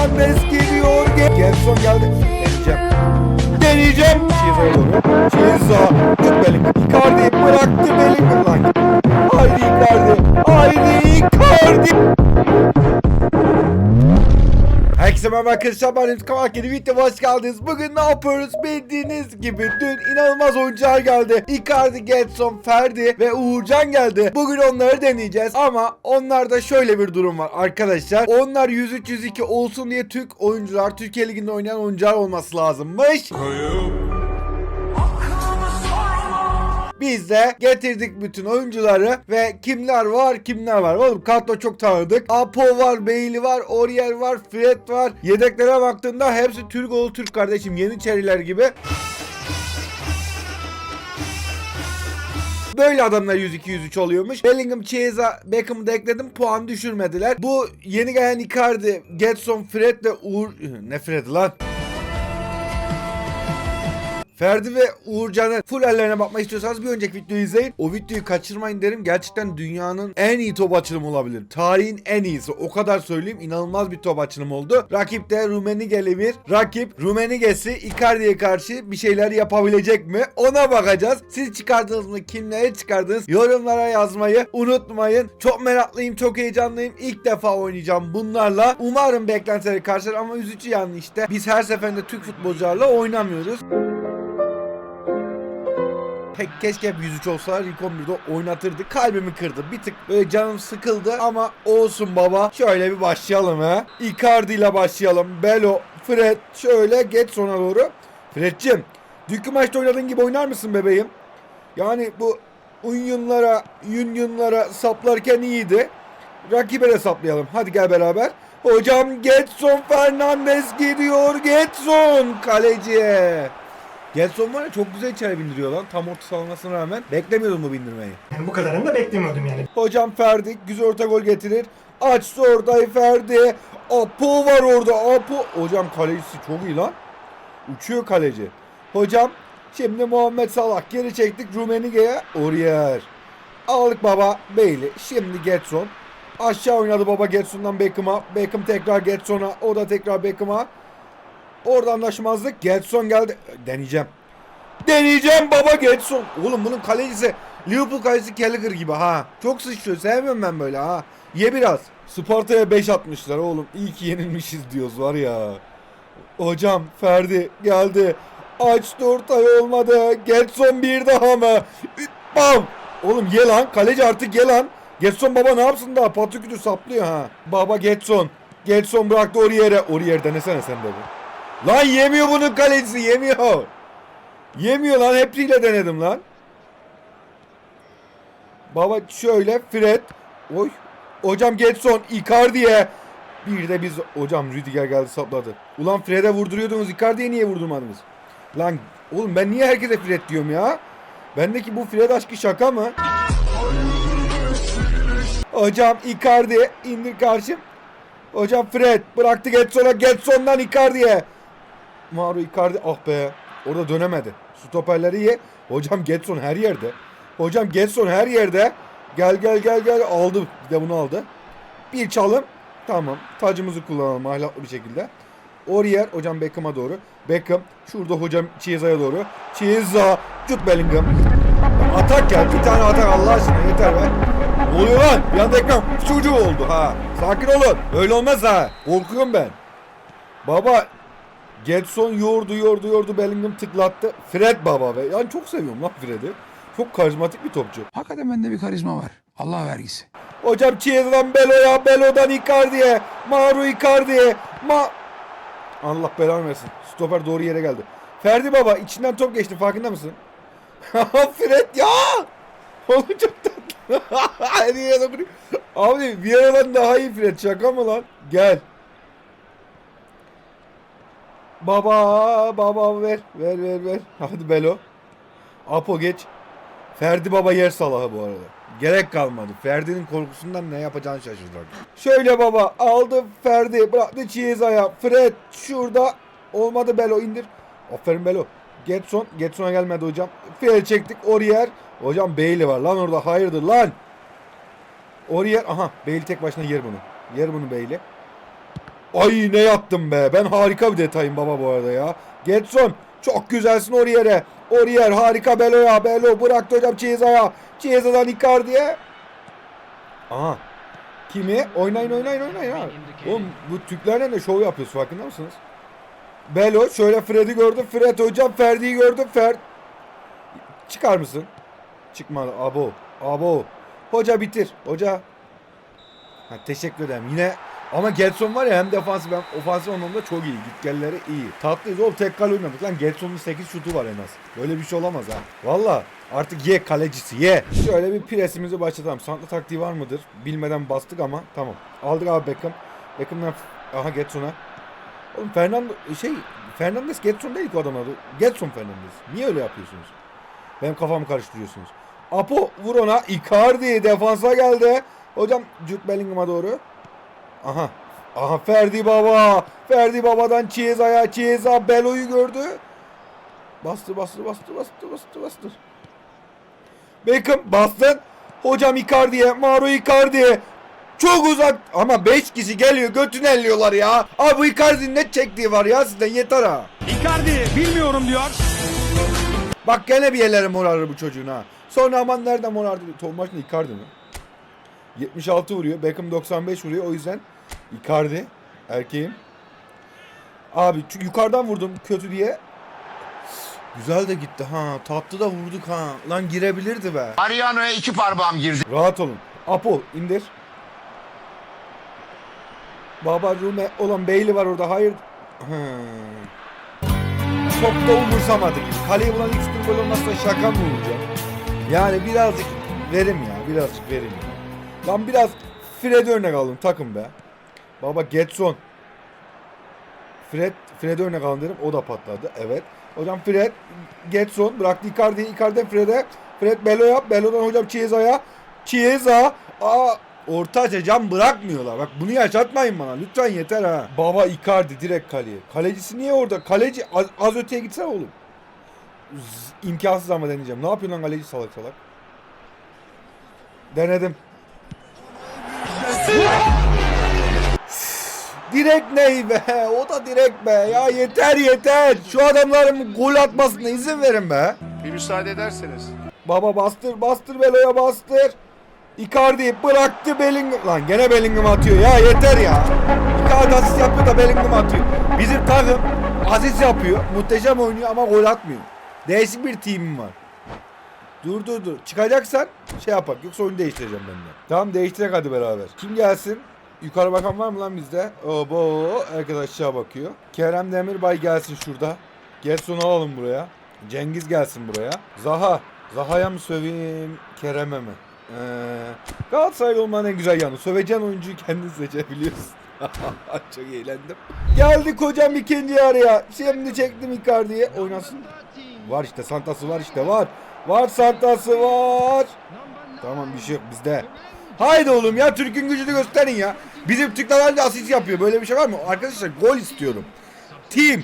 Fernandes geliyor. Ge- Gelson geldi. Deneyeceğim. Deneyeceğim. Chiesa'ya doğru. Chiesa. Tut Bellingham. Icardi bıraktı Bellingham. Haydi Icardi. Haydi Icardi. Herkese merhaba arkadaşlar ben Remzi Kamak yeni videoya hoş geldiniz. Bugün ne yapıyoruz bildiğiniz gibi dün inanılmaz oyuncular geldi. Icardi, Getson, Ferdi ve Uğurcan geldi. Bugün onları deneyeceğiz ama onlarda şöyle bir durum var arkadaşlar. Onlar 103-102 olsun diye Türk oyuncular, Türkiye Ligi'nde oynayan oyuncular olması lazımmış. Biz de getirdik bütün oyuncuları ve kimler var kimler var. Oğlum kadro çok tanıdık. Apo var, Beyli var, Oriel var, Fred var. Yedeklere baktığında hepsi Türk oğlu Türk kardeşim. Yeniçeriler gibi. Böyle adamlar 102-103 oluyormuş. Bellingham, Chiesa, Beckham'ı da ekledim. Puan düşürmediler. Bu yeni gelen Icardi, Getson, Fred ve Uğur... Ne Fred lan? Ferdi ve Uğurcan'ın full ellerine bakmak istiyorsanız bir önceki videoyu izleyin. O videoyu kaçırmayın derim. Gerçekten dünyanın en iyi top açılımı olabilir. Tarihin en iyisi. O kadar söyleyeyim. İnanılmaz bir top açılımı oldu. Rakip de Rumenigeli bir. Rakip Rumenige'si Icardi'ye karşı bir şeyler yapabilecek mi? Ona bakacağız. Siz çıkardınız mı? Kimleri çıkardınız? Yorumlara yazmayı unutmayın. Çok meraklıyım. Çok heyecanlıyım. İlk defa oynayacağım bunlarla. Umarım beklentileri karşılar ama üzücü yani işte. Biz her seferinde Türk futbolcularla oynamıyoruz. Pek keşke hep 103 olsalar ilk 11'de oynatırdı. Kalbimi kırdı. Bir tık böyle canım sıkıldı ama olsun baba. Şöyle bir başlayalım ha. Icardi ile başlayalım. Belo, Fred şöyle geç sona doğru. Fred'cim dünkü maçta oynadığın gibi oynar mısın bebeğim? Yani bu Unyunlara, Yunyunlara saplarken iyiydi. Rakibe de saplayalım. Hadi gel beraber. Hocam Getson Fernandes gidiyor. Getson kaleciye. Getson var ya çok güzel içeri bindiriyor lan. Tam orta salmasına rağmen. Beklemiyordum bu bindirmeyi. Yani bu kadarını da beklemiyordum yani. Hocam Ferdi güzel orta gol getirir. Açtı ortayı Ferdi. Apo var orada. Apo. Hocam kalecisi çok iyi lan. Uçuyor kaleci. Hocam şimdi Muhammed Salah geri çektik Rumenige'ye. Oriyer. Aldık baba Beyli. Şimdi Getson. Aşağı oynadı baba Getson'dan Beckham'a. Beckham tekrar Getson'a. O da tekrar Beckham'a. Orada anlaşmazlık. Getson geldi. Deneyeceğim. Deneyeceğim baba Getson. Oğlum bunun kalecisi Liverpool kalecisi Gallagher gibi ha. Çok sıçrıyor. Sevmiyorum ben böyle ha. Ye biraz. Sparta'ya 5 atmışlar oğlum. İyi ki yenilmişiz diyoruz var ya. Hocam Ferdi geldi. Açtı ortaya olmadı. Getson bir daha mı? Bam. Oğlum ye lan. Kaleci artık ye lan. Getson baba ne yapsın daha? Patrikütü saplıyor ha. Baba Getson. Getson bıraktı Orier'e. Orier denesene sen bu. Lan yemiyor bunun kalecisi yemiyor. Yemiyor lan hepsiyle denedim lan. Baba şöyle Fred. Oy. Hocam Getson Icardi'ye. Bir de biz hocam Rüdiger geldi sapladı. Ulan Fred'e vurduruyordunuz Icardi'ye niye vurdurmadınız? Lan oğlum ben niye herkese Fred diyorum ya? Bendeki bu Fred aşkı şaka mı? Hocam Icardi indir karşım. Hocam Fred bıraktı Getson'a Getson'dan Icardi'ye. Mauro Icardi ah be. Orada dönemedi. Stoperleri ye. Hocam Getson her yerde. Hocam Getson her yerde. Gel gel gel gel aldı. Bir de bunu aldı. Bir çalım. Tamam. Tacımızı kullanalım ahlaklı bir şekilde. Oriyer hocam Beckham'a doğru. Beckham şurada hocam Chiesa'ya doğru. Chiesa. Jude Bellingham. Atak gel. Bir tane atak Allah aşkına yeter be. Ne oluyor lan? Bir anda ekran çocuğu oldu ha. Sakin olun. Öyle olmaz ha. Korkuyorum ben. Baba Getson yordu yordu yordu Bellingham tıklattı. Fred baba be. Yani çok seviyorum lan Fred'i. Çok karizmatik bir topçu. Hakikaten bende bir karizma var. Allah vergisi. Hocam Chiesa'dan Belo'ya, Belo'dan Icardi'ye, Mauro Icardi'ye, Ma... Allah belanı versin. Stoper doğru yere geldi. Ferdi baba içinden top geçti farkında mısın? Fred ya! Oğlum çok tatlı. Abi Vieira'dan daha iyi Fred şaka mı lan? Gel. Baba baba ver ver ver ver. Hadi Belo. Apo geç. Ferdi baba yer salahı bu arada. Gerek kalmadı. Ferdi'nin korkusundan ne yapacağını şaşırdılar. Şöyle baba aldı Ferdi bıraktı Chiesa'ya. Fred şurada olmadı Belo indir. Aferin Belo. Getson. Getson'a gelmedi hocam. Fred çektik. Oriyer. Hocam Bailey var lan orada. Hayırdır lan. Oriyer. Aha Bailey tek başına yer bunu. Yer bunu Bailey. Ay ne yaptım be. Ben harika bir detayım baba bu arada ya. Getson çok güzelsin Oriere. Orier harika Belo'ya. Belo bıraktı hocam Chiesa'ya. Chiesa'dan Icardi'ye. Aha. Kimi? Oynayın oynayın oynayın ha. Oğlum bu Türklerle de şov yapıyoruz farkında mısınız? Belo şöyle Fred'i gördüm. Fred hocam Ferdi'yi gördüm. Fer Çıkar mısın? Çıkmadı. Abo. Abo. Hoca bitir. Hoca. Ha, teşekkür ederim. Yine ama Getson var ya hem defansif hem ofansif anlamda çok iyi. Gitgelleri iyi. Tatlıyız oğlum tek kale oynadık lan. Getson'un 8 şutu var en az. Böyle bir şey olamaz ha. Valla artık ye kalecisi ye. Şöyle bir presimizi başlatalım. Santla taktiği var mıdır? Bilmeden bastık ama tamam. Aldık abi Beckham. Beckham'dan aha Getson'a. Oğlum Fernando şey Fernandes Getson değil ki o adamın adı. Getson Fernandes. Niye öyle yapıyorsunuz? Benim kafamı karıştırıyorsunuz. Apo vur ona. Icardi defansa geldi. Hocam Jude Bellingham'a doğru. Aha. Aha Ferdi Baba. Ferdi Baba'dan Chiesa'ya. Chiesa Belo'yu gördü. Bastı bastı bastı bastı bastı bastı. Beckham bastın. Hocam Icardi'ye. Mauro Icardi. Çok uzak ama 5 kişi geliyor götünü elliyorlar ya. Abi bu Icardi'nin ne çektiği var ya sizden yeter ha. Icardi bilmiyorum diyor. Bak gene bir yerlere morarır bu çocuğun ha. Sonra aman nereden morardı? Ne Icardi mi? 76 vuruyor. Beckham 95 vuruyor. O yüzden Icardi erkeğim. Abi çünkü yukarıdan vurdum kötü diye. Güzel de gitti ha. Tatlı da vurduk ha. Lan girebilirdi be. Mariano'ya iki parmağım girdi. Rahat olun. Apo indir. Baba Rume olan Beyli var orada. Hayır. Hmm. Çok da umursamadı gibi. Kaleyi bulan ilk üstün gol olmazsa şaka mı olacak? Yani birazcık verim ya. Birazcık verim ya. Lan biraz Fred örnek alın takım be. Baba Getson. Fred, Fred örnek alın dedim. O da patladı. Evet. Hocam Fred, Getson bıraktı Icardi'yi. Icardi'den Fred'e. Fred Belo yap. Belo'dan hocam Chiesa'ya. Chiesa. Aa, ortaca cam bırakmıyorlar. Bak bunu yaşatmayın bana. Lütfen yeter ha. Baba Icardi direkt kaleye. Kalecisi niye orada? Kaleci az, az öteye gitsene oğlum. Z- imkansız ama deneyeceğim. Ne yapıyorsun lan kaleci salak salak? Denedim. Direkt ney be? O da direkt be. Ya yeter yeter. Şu adamların gol atmasına izin verin be. Bir müsaade ederseniz. Baba bastır bastır Belo'ya bastır. Icardi bıraktı Bellingham. Lan gene Bellingham atıyor ya yeter ya. Icardi asist yapıyor da Bellingham atıyor. Bizim takım asist yapıyor. Muhteşem oynuyor ama gol atmıyor. Değişik bir teamim var. Dur dur dur. Çıkacaksan şey yapak. Yoksa oyunu değiştireceğim ben de. Tamam değiştirek hadi beraber. Kim gelsin? Yukarı bakan var mı lan bizde? Obo herkes aşağı bakıyor. Kerem Demirbay gelsin şurada. Gelson'u alalım buraya. Cengiz gelsin buraya. Zaha. Zaha'ya mı söveyim Kerem'e mi? Ee, Galatasaraylı olmanın en güzel yanı. Söveceğin oyuncuyu kendin seçebiliyorsun. Çok eğlendim. Geldik hocam ikinci yarıya. Şimdi çektim Icardi'ye. Oynasın. Var işte Santası var işte var. Var Santası var. Tamam bir şey yok bizde. Haydi oğlum ya Türk'ün gücünü gösterin ya. Bizim Türkler halde asist yapıyor. Böyle bir şey var mı? Arkadaşlar gol istiyorum. Team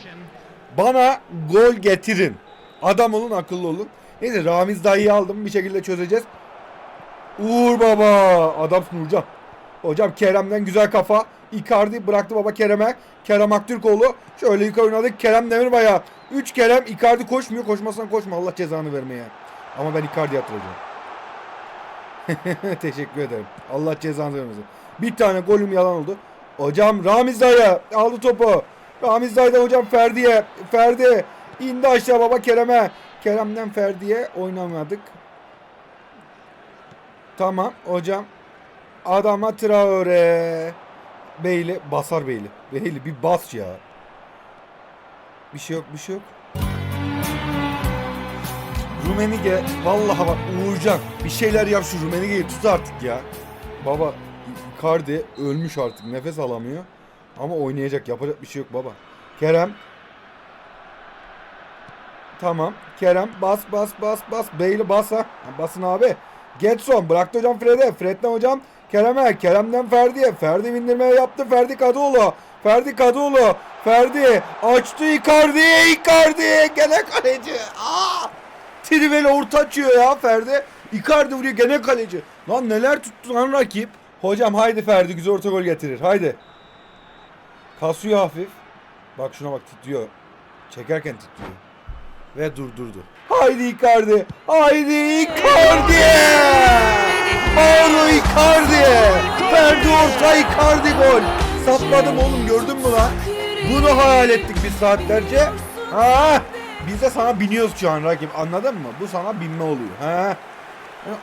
bana gol getirin. Adam olun akıllı olun. Neyse Ramiz dayıyı aldım bir şekilde çözeceğiz. Uğur baba. Adamsın Uğurcan. Hocam Kerem'den güzel kafa. Icardi bıraktı baba Kerem'e. Kerem Aktürkoğlu. Şöyle yukarı oynadık. Kerem Demirbaya. 3 Kerem. Icardi koşmuyor. Koşmasan koşma. Allah cezanı vermeye. Ama ben Icardi hatırlayacağım. Teşekkür ederim. Allah cezanı vermesin. Bir tane golüm yalan oldu. Hocam Ramiz dayı aldı topu. Ramiz dayıdan hocam Ferdi'ye. Ferdi indi aşağı baba Kerem'e. Kerem'den Ferdi'ye oynamadık. Tamam hocam. Adama Traore. Beyli basar Beyli. Beyli bir bas ya. Bir şey yok bir şey yok. Rumenige vallahi bak Uğurcan bir şeyler yap şu Rumenige'yi tut artık ya. Baba Icardi ölmüş artık nefes alamıyor. Ama oynayacak yapacak bir şey yok baba. Kerem Tamam. Kerem bas bas bas bas. Beyli bas ha. Basın abi. Getson bıraktı hocam Fred'e. Fred'den hocam Kerem'e. Kerem'den Ferdi'ye. Ferdi bindirmeye yaptı. Ferdi Kadıoğlu. Ferdi Kadıoğlu. Ferdi açtı Icardi. Icardi gene kaleci. Aa! Triveli orta açıyor ya Ferdi. Icardi vuruyor gene kaleci. Lan neler tuttu lan rakip. Hocam haydi Ferdi güzel orta gol getirir. Haydi. Kasıyor hafif. Bak şuna bak titriyor. Çekerken titriyor. Ve durdurdu. Haydi Icardi. Haydi Icardi. Mauro Icardi. Ferdi orta Icardi gol. Sapladım oğlum gördün mü lan? Bunu hayal ettik biz saatlerce. Ha? Biz de sana biniyoruz şu an rakip anladın mı? Bu sana binme oluyor. Ha?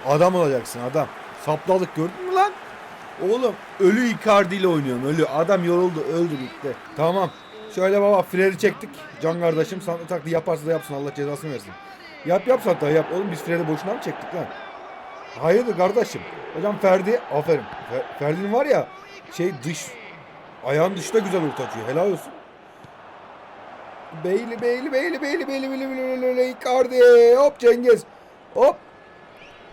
Adam olacaksın adam. Sapladık gördün mü lan? Oğlum ölü Icardi ile oynuyorum ölü. Adam yoruldu öldü bitti. Tamam. Şöyle baba Fred'i çektik. Can kardeşim sana taktiği yaparsa da yapsın Allah cezasını versin. Yap yap hatta yap. Oğlum biz Fred'i boşuna mı çektik lan? Hayırdır kardeşim? Hocam Ferdi aferin. Fer- Ferdi'nin var ya şey dış ayağın dışta güzel orta açıyor. Helal olsun. Beyli beyli beyli beyli beyli beyli beyli beyli Icardi hop Cengiz hop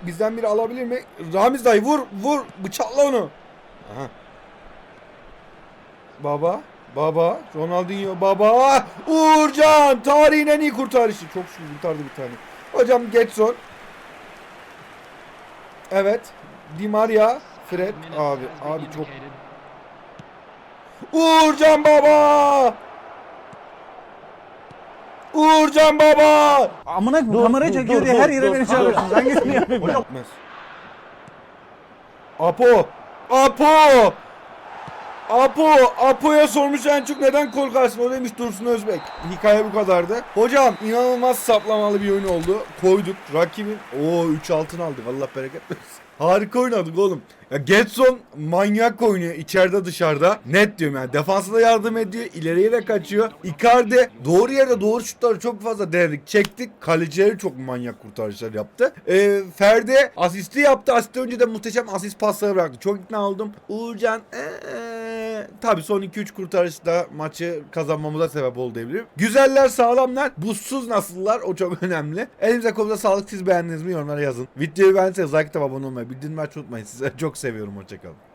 bizden biri alabilir mi? Ramiz dayı vur vur bıçakla onu. Aha. Baba baba Ronaldinho baba Uğurcan tarihin en iyi kurtarışı. Çok şükür kurtardı bir tane. Hocam Getson. Evet. Di Maria. Fred abi abi çok Uğurcan baba! Uğurcan baba! Amına kamerayı çekiyor diye her yere beni çağırıyorsunuz. Hangisini yapayım ben? Apo! Apo! Apo! Apo'ya sormuş en çok neden korkarsın? O demiş Dursun Özbek. Hikaye bu kadardı. Hocam inanılmaz saplamalı bir oyun oldu. Koyduk. Rakibin o 3 altın aldık. Allah bereket versin. Harika oynadık oğlum. Ya Getson manyak oynuyor içeride dışarıda. Net diyorum yani. Defansa yardım ediyor. ileriye de kaçıyor. Icardi doğru yerde doğru şutları çok fazla denedik. Çektik. Kalecileri çok manyak kurtarışlar yaptı. Ee, Ferdi asisti yaptı. Asisti önce de muhteşem asist pasları bıraktı. Çok ikna oldum. Uğurcan ee, tabii son 2-3 kurtarış da maçı kazanmamıza sebep oldu diyebilirim. Güzeller sağlamlar. Buzsuz nasıllar o çok önemli. Elinize kolunuza sağlık. Siz beğendiniz mi yorumlara yazın. Videoyu beğendiyseniz like abone olmayı bildirimleri açmayı unutmayın. Sizi çok seviyorum. Hoşçakalın.